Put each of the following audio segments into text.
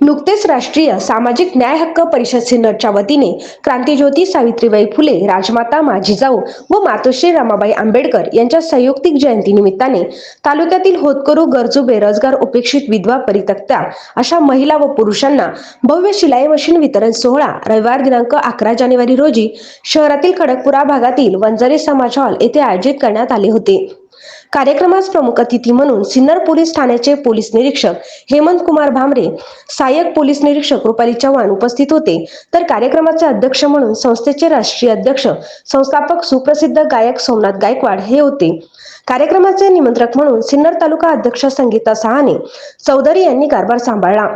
नुकतेच राष्ट्रीय सामाजिक न्याय हक्क परिषद सिन्नरच्या वतीने क्रांतीज्योती सावित्रीबाई फुले राजमाता माझी जाऊ व मातोश्री रमाबाई आंबेडकर यांच्या संयुक्तिक जयंती निमित्ताने तालुक्यातील होतकरू गरजू बेरोजगार उपेक्षित विधवा परितक्त्या अशा महिला व पुरुषांना भव्य शिलाई मशीन वितरण सोहळा रविवार दिनांक अकरा जानेवारी रोजी शहरातील खडकपुरा भागातील वंजारी समाज हॉल येथे आयोजित करण्यात आले होते. कार्यक्रमास प्रमुख अतिथी म्हणून सिन्नर पोलीस ठाण्याचे पोलीस निरीक्षक हेमंत कुमार भामरे सहाय्यक पोलीस निरीक्षक रुपाली चव्हाण उपस्थित होते. तर कार्यक्रमाचे अध्यक्ष म्हणून संस्थेचे राष्ट्रीय अध्यक्ष संस्थापक सुप्रसिद्ध गायक सोमनाथ गायकवाड हे होते. कार्यक्रमाचे निमंत्रक म्हणून सिन्नर तालुका अध्यक्ष संगीता सहाने चौधरी यांनी कारभार सांभाळला.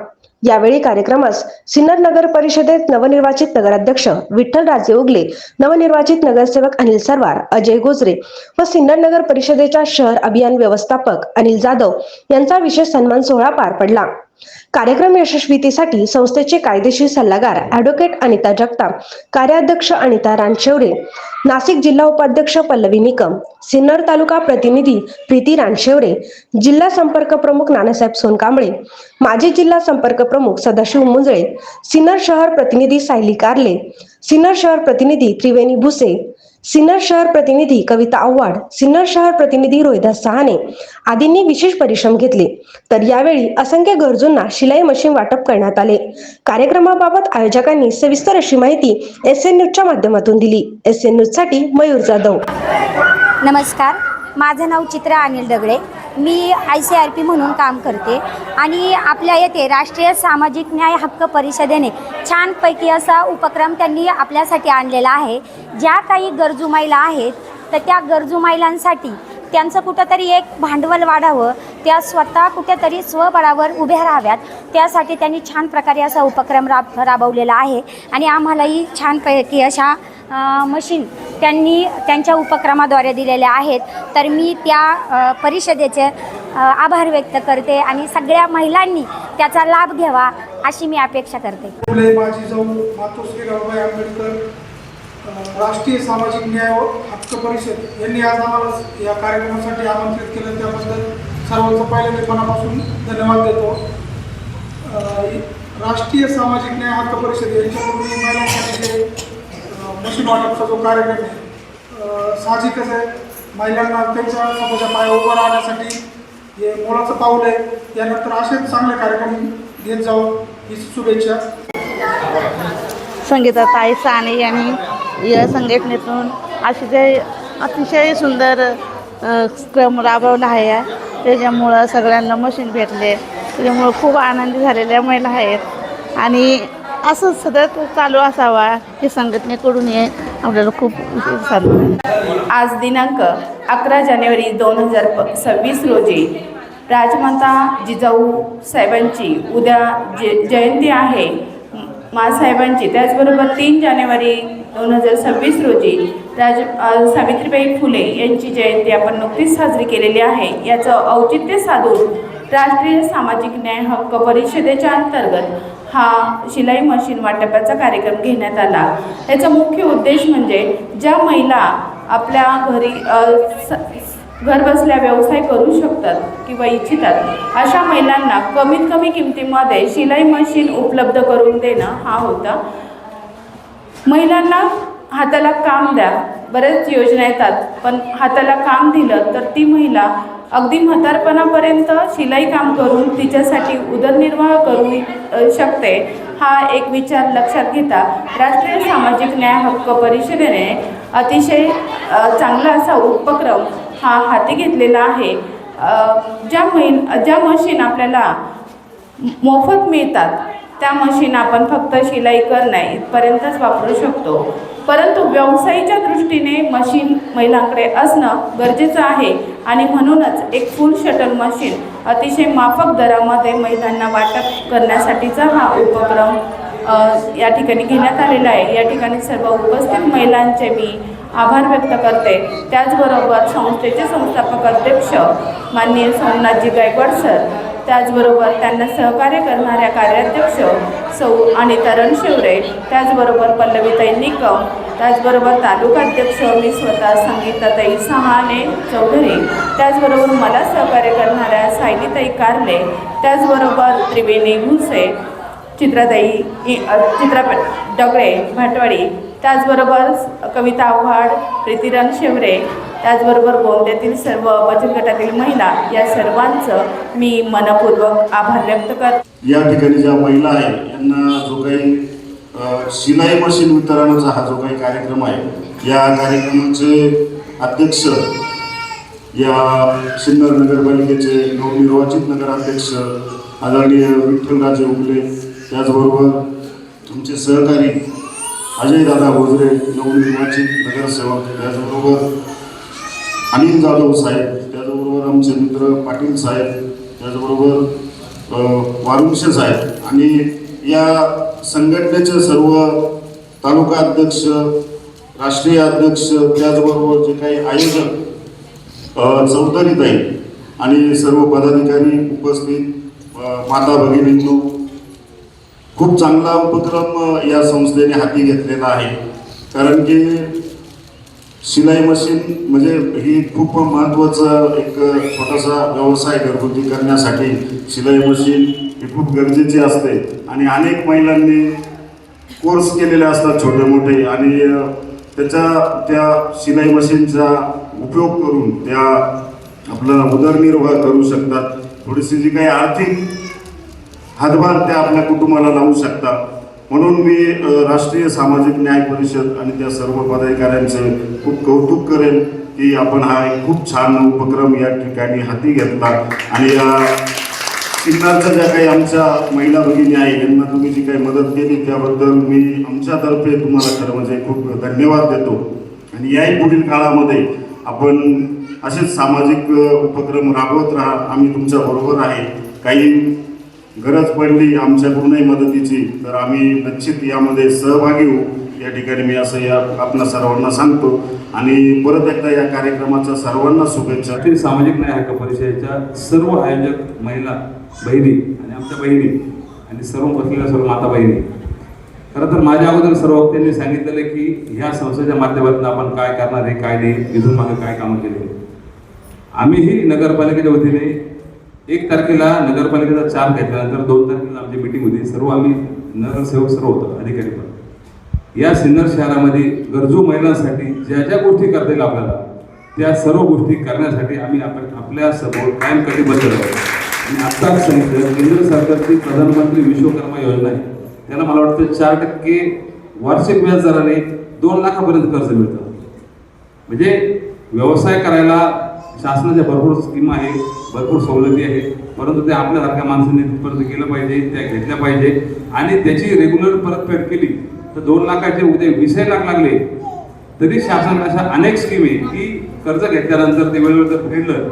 यावेळी कार्यक्रमास सिन्नर नगर परिषदेत नवनिर्वाचित नगराध्यक्ष विठ्ठल राजे उगले नवनिर्वाचित नगरसेवक अनिल सरवार अजय गोजरे व सिन्नर नगर परिषदेच्या शहर अभियान व्यवस्थापक अनिल जाधव यांचा विशेष सन्मान सोहळा पार पडला. कार्यक्रम यशस्वीतेसाठी संस्थेचे कायदेशीर सल्लागार ऍडव्होकेट अनिता जगताप कार्याध्यक्ष अनिता रानशेवरे नाशिक जिल्हा उपाध्यक्ष पल्लवी निकम सिन्नर तालुका प्रतिनिधी प्रीती रानशेवरे जिल्हा संपर्क प्रमुख नानासाहेब सोनकांबळे माजी जिल्हा संपर्क प्रमुख सदाशिव मुंजळे सिन्नर शहर प्रतिनिधी सायली कारले सिन्नर शहर प्रतिनिधी त्रिवेणी भुसे सिन्नर शहर प्रतिनिधी कविता आव्हाड सिन्नर शहर प्रतिनिधी रोहिदास सहाने आदींनी विशेष परिश्रम घेतले. तर यावेळी असंख्य गरजूंना शिलाई मशीन वाटप करण्यात आले. कार्यक्रमाबाबत आयोजकांनी सविस्तर अशी माहिती एस एन न्यूजच्या माध्यमातून दिली. एस एन न्यूजसाठी मयूर जाधव नमस्कार. माझं नाव चित्रा अनिल दगडे. मी आय सी आर पी म्हणून काम करते. आणि आपल्या येथे राष्ट्रीय सामाजिक न्याय हक्क परिषदेने छानपैकी असा उपक्रम त्यांनी आपल्यासाठी आणलेला आहे. ज्या काही गरजू महिला आहेत तर त्या गरजू महिलांसाठी त्यांचं कुठंतरी एक भांडवल वाढावं त्या स्वतः कुठेतरी स्वबळावर उभ्या राहाव्यात. त्यासाठी त्यांनी छान प्रकारे असा उपक्रम राब राबवलेला आहे. आणि आम्हालाही छानपैकी अशा मशीन त्यांनी त्यांच्या उपक्रमाद्वारे दिलेल्या आहेत. तर मी त्या परिषदेचे आभार व्यक्त करते आणि सगळ्या महिलांनी त्याचा लाभ घ्यावा अशी मी अपेक्षा करते. राष्ट्रीय सामाजिक न्याय व हक्क परिषद यांनी आज आम्हाला या कार्यक्रमासाठी आमंत्रित केलं. त्याबद्दल सर्वांचं पहिले मी मनापासून धन्यवाद देतो राष्ट्रीय सामाजिक न्याय हक्क परिषद यांच्याकडून महिलांसाठी जे मशीन वाटपचा जो कार्यक्रम आहे साहजिकच आहे. महिलांना त्यांच्या स्वतःच्या पाया उभं राहण्यासाठी हे मोलाचं पाऊल आहे. यानंतर असेच चांगले कार्यक्रम घेत जाऊ. ही शुभेच्छा. संगीता ताई साने यांनी या संघटनेतून अतिशय अतिशय सुंदर क्रम राबवला आहे. त्याच्यामुळं सगळ्यांना मशीन भेटले. त्याच्यामुळं खूप आनंदी झालेल्या महिला आहेत. आणि असं सतत चालू असावा हे संघटनेकडून हे आपल्याला खूप चालू आज दिनांक अकरा जानेवारी दोन हजार प सव्वीस रोजी राजमाता जिजाऊ साहेबांची उद्या जे जयंती आहे. मासाहेबांची त्याचबरोबर तीन जानेवारी दोन हजार सव्वीस रोजी राज सावित्रीबाई फुले यांची जयंती आपण नुकतीच साजरी केलेली आहे. याचं औचित्य साधून राष्ट्रीय सामाजिक न्याय हक्क परिषदेच्या अंतर्गत हा शिलाई मशीन वाटपाचा कार्यक्रम घेण्यात आला. याचा मुख्य उद्देश म्हणजे ज्या महिला आपल्या घरी घर बसल्या घरबसल्या व्यवसाय करू शकतात किंवा इच्छितात अशा महिलांना कमीत कमी किमतीमध्ये शिलाई मशीन उपलब्ध करून देणं हा होता महिलांना हाताला काम द्या. बऱ्याच योजना येतात पण हाताला काम दिलं तर ती महिला अगदी म्हातारपणापर्यंत शिलाई काम करून तिच्यासाठी उदरनिर्वाह करू शकते. हा एक विचार लक्षात घेता राष्ट्रीय सामाजिक न्याय हक्क परिषदेने अतिशय चांगला असा उपक्रम हा हाती घेतलेला आहे. ज्या महिन ज्या मशीन आपल्याला मोफत मिळतात त्या मशीन आपण फक्त शिलाई करणं इथपर्यंतच वापरू शकतो. परंतु व्यवसायीच्या दृष्टीने मशीन महिलांकडे असणं गरजेचं आहे आणि म्हणूनच एक फुल शटल मशीन अतिशय माफक दरामध्ये महिलांना वाटप करण्यासाठीचा हा उपक्रम या ठिकाणी घेण्यात आलेला आहे. या ठिकाणी सर्व उपस्थित महिलांचे मी आभार व्यक्त करते. त्याचबरोबर संस्थेचे संस्थापक अध्यक्ष माननीय सोमनाथजी गायकवाड सर त्याचबरोबर त्यांना सहकार्य करणाऱ्या कार्याध्यक्ष सौ आणि तरण शिवरे त्याचबरोबर पल्लवीताई निकम त्याचबरोबर तालुकाध्यक्ष मी स्वतः संगीताताई सहाने चौधरी त्याचबरोबर मला सहकार्य करणाऱ्या सायलीताई कारले त्याचबरोबर त्रिवेणी भुसे चित्राताई इ चित्रा डगळे भाटवाडी त्याचबरोबर कविता आव्हाड प्रीतिराम शेवरे त्याचबरोबर गोंद्यातील सर्व बचत गटातील महिला या सर्वांचं मी मनपूर्वक आभार व्यक्त कर या ठिकाणी ज्या महिला आहे यांना जो काही शिलाई मशीन वितरणाचा हा जो काही कार्यक्रम आहे या कार्यक्रमाचे अध्यक्ष या सिन्नर नगरपालिकेचे नवनिर्वाचित नगराध्यक्ष आदरणीय विठ्ठलराजे उगले त्याचबरोबर तुमचे सहकारी अजयदादा भोजरे नवनिर्वाचित नगरसेवक त्याचबरोबर अनिल जाधव साहेब त्याचबरोबर आमचे मित्र पाटील साहेब त्याचबरोबर अ, वारुंशे साहेब आणि या संघटनेचे सर्व तालुका अध्यक्ष राष्ट्रीय अध्यक्ष त्याचबरोबर जे काही आयोजक अ, चौधरीताई आणि सर्व पदाधिकारी उपस्थित माता भगिनींनो खूप चांगला उपक्रम या संस्थेने हाती घेतलेला आहे. कारण की शिलाई मशीन म्हणजे ही खूप महत्त्वाचा एक छोटासा व्यवसाय घरगुती करण्यासाठी शिलाई मशीन ही खूप गरजेची असते. आणि अनेक महिलांनी कोर्स केलेले असतात छोटे मोठे आणि त्याच्या त्या शिलाई मशीनचा उपयोग करून त्या आपला उदरनिर्वाह करू शकतात. थोडीशी जी काही आर्थिक हातभार त्या आपल्या कुटुंबाला लावू शकतात म्हणून मी राष्ट्रीय सामाजिक न्याय परिषद आणि त्या सर्व पदाधिकाऱ्यांचे खूप कौतुक करेन की आपण हा एक खूप छान उपक्रम या ठिकाणी हाती घेतला. आणि या किन्नारच्या ज्या काही आमच्या महिला भगिनी आहे यांना तुम्ही जी काही मदत केली त्याबद्दल मी आमच्यातर्फे तुम्हाला खरं म्हणजे खूप धन्यवाद देतो. आणि याही पुढील काळामध्ये आपण असेच सामाजिक उपक्रम राबवत राहा. आम्ही तुमच्या बरोबर आहे. काही गरज पडली आमच्याकडूनही मदतीची तर आम्ही निश्चित यामध्ये सहभागी होऊ. या ठिकाणी मी असं या आपल्या सर्वांना सांगतो. आणि परत एकदा या कार्यक्रमाच्या सर्वांना शुभेच्छा. राष्ट्रीय सामाजिक न्याय हक्क परिषदेच्या सर्व आयोजक महिला बहिणी आणि आमच्या बहिणी आणि सर्व बसलेल्या सर्व माता बहिणी. खरं तर माझ्या अगोदर सर्व वक्त्यांनी सांगितलेलं की ह्या संस्थेच्या माध्यमातून आपण काय करणार आहे काय नाही इथून मागे काय कामं केले. आम्हीही नगरपालिकेच्या वतीने एक तारखेला नगरपालिकेचा चार्ज घेतल्यानंतर दोन तारखेला आमची मिटिंग होती. सर्व आम्ही नगरसेवक सर्व होतो अधिकारी पण. या सिन्नर शहरामध्ये गरजू महिलांसाठी ज्या ज्या गोष्टी करता येईल आपल्याला त्या सर्व गोष्टी करण्यासाठी आम्ही आपण आपल्यासमोर कायम कटिबद्ध आहोत. आणि आत्ताच सांगितलं केंद्र सरकारची प्रधानमंत्री विश्वकर्मा योजना आहे. त्याला मला वाटतं चार टक्के वार्षिक व्याज दराने दोन लाखापर्यंत कर्ज मिळतं. म्हणजे व्यवसाय करायला शासनाच्या भरपूर स्कीम आहे. भरपूर सवलती आहे परंतु ते आपल्यासारख्या माणसांनी तिथपर्यंत केलं पाहिजे त्या घेतल्या पाहिजे. आणि त्याची रेग्युलर परतफेड केली तर दोन लाखाचे उद्या वीस लाख लागले. तरी शासन अशा अनेक स्कीम आहे की कर्ज घेतल्यानंतर ते वेळेवर जर फेडलं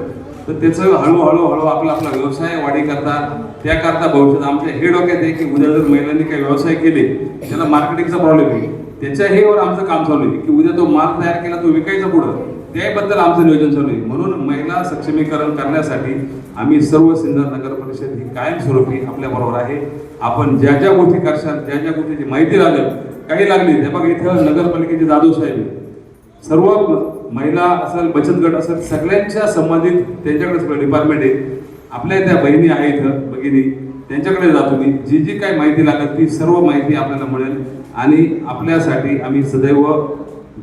तर त्याचं हळूहळू हळू आपला आपला व्यवसाय वाढी करता. त्याकरता भविष्यात आमच्या हे डोक्यात आहे की उद्या जर महिलांनी काही व्यवसाय केले त्याला मार्केटिंगचा प्रॉब्लेम आहे. त्याच्या हेवर आमचं काम चालू आहे की उद्या तो माल तयार केला तो विकायचा पुढं. त्याबद्दल आमचं नियोजन चालू आहे. म्हणून महिला सक्षमीकरण करण्यासाठी आम्ही सर्व सिन्नर नगर परिषद ही कायमस्वरूपी आपल्याबरोबर आहे. आपण ज्या ज्या गोष्टी करशाल ज्या ज्या गोष्टीची माहिती लागेल काही लागली. हे बघा इथं नगरपालिकेचे जाधव साहेब सर्व महिला असेल बचत गट असेल सगळ्यांच्या संबंधित त्यांच्याकडे सगळं डिपार्टमेंट आहे. आपल्या त्या बहिणी आहेत इथं भगिनी. त्यांच्याकडे जातो मी जी जी काही माहिती लागत ती सर्व माहिती आपल्याला मिळेल. आणि आपल्यासाठी आम्ही सदैव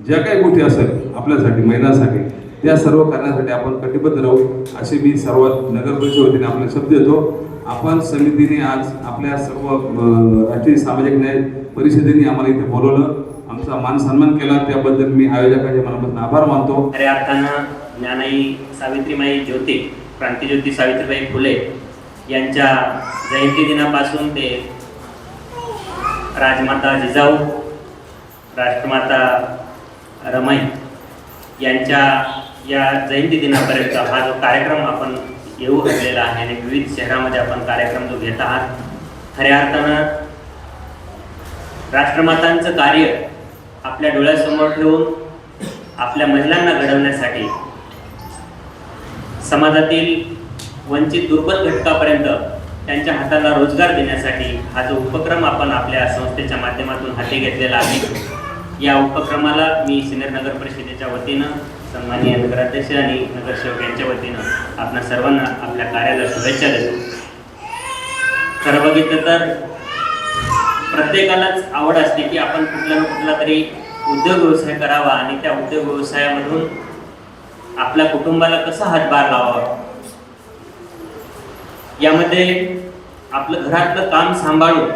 ज्या काही गोष्टी असेल आपल्यासाठी महिलांसाठी त्या सर्व करण्यासाठी आपण कटिबद्ध राहू असे मी सर्व नगर परिषद वतीने आपल्याला शब्द देतो. आपण समितीने आज आपल्या सर्व राष्ट्रीय सामाजिक न्याय परिषदेने आम्हाला इथे बोलवलं. आमचा मान सन्मान केला. त्याबद्दल मी आयोजकाचे मनापासून आभार मानतो. खऱ्या अर्थानं ज्ञानाई सावित्रीबाई ज्योती क्रांतीज्योती सावित्रीबाई फुले यांच्या जयंती दिनापासून ते राजमाता जिजाऊ राष्ट्रमाता रमाई यांच्या या जयंती दिनापर्यंत हा जो कार्यक्रम आपण येऊ घातलेला आहे आणि विविध शहरामध्ये आपण कार्यक्रम जो घेत आहात खऱ्या अर्थानं राष्ट्रमातांचं कार्य आपल्या डोळ्यासमोर ठेवून आपल्या महिलांना घडवण्यासाठी समाजातील वंचित दुर्बल घटकापर्यंत त्यांच्या हाताला रोजगार देण्यासाठी हा जो उपक्रम आपण आपल्या संस्थेच्या माध्यमातून हाती घेतलेला आहे या उपक्रमाला मी सिनियर नगर परिषदेच्या वतीनं सन्माननीय नगराध्यक्ष आणि नगरसेवक यांच्या वतीनं आपण सर्वांना आपल्या कार्याला शुभेच्छा देतो. खरं बघितलं तर प्रत्येकालाच आवड असते की आपण कुठला ना कुठला तरी उद्योग व्यवसाय करावा आणि त्या उद्योग व्यवसायामधून आपल्या कुटुंबाला कसा हातभार लावावा? यामध्ये आपलं घरातलं काम सांभाळून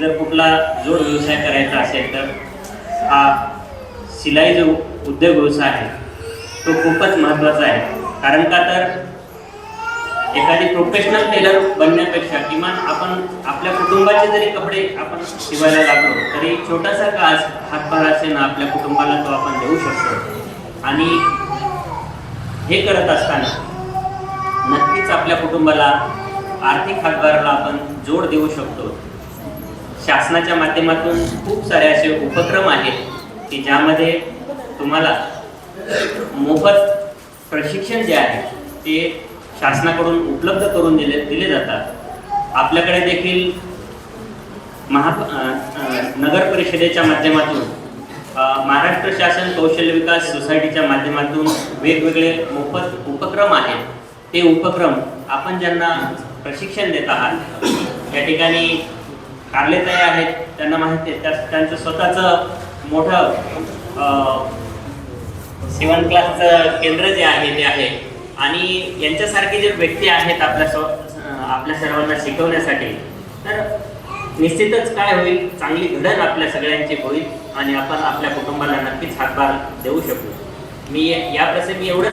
जर कुठला जोड व्यवसाय करायचा असेल तर हा शिलाई जो उद्योग व्यवसाय आहे तो खूपच महत्त्वाचा आहे. कारण का तर एखादी प्रोफेशनल टेलर बनण्यापेक्षा किमान आपण आपल्या कुटुंबाचे जरी कपडे आपण शिवायला लागलो तरी छोटासा का हातभार असेल ना आपल्या कुटुंबाला तो आपण देऊ शकतो. आणि हे करत असताना नक्कीच आपल्या कुटुंबाला आर्थिक हातभाराला आपण जोड देऊ शकतो. शासनाच्या माध्यमातून खूप सारे असे उपक्रम आहेत की ज्यामध्ये तुम्हाला मोफत प्रशिक्षण जे आहे ते शासनाकडून उपलब्ध करून दिले दिले जातात. आपल्याकडे देखील महा नगर परिषदेच्या माध्यमातून महाराष्ट्र शासन कौशल्य विकास सोसायटीच्या माध्यमातून वेगवेगळे मोफत उपक्रम आहेत. ते उपक्रम आपण ज्यांना प्रशिक्षण देत आहात या ठिकाणी कारलेताई आहेत. त्यांना माहिती आहे. त्या त्यांचं स्वतःचं मोठं सेवन शिवण क्लासचं केंद्र जे आहे ते आहे. आणि यांच्यासारखे जे व्यक्ती आहेत आपल्या स्व आपल्या सर्वांना शिकवण्यासाठी तर निश्चितच काय होईल? चांगली घडण आपल्या सगळ्यांची होईल आणि आपण आपल्या कुटुंबाला नक्कीच हातभार देऊ शकू. मी या प्रसंगी एवढं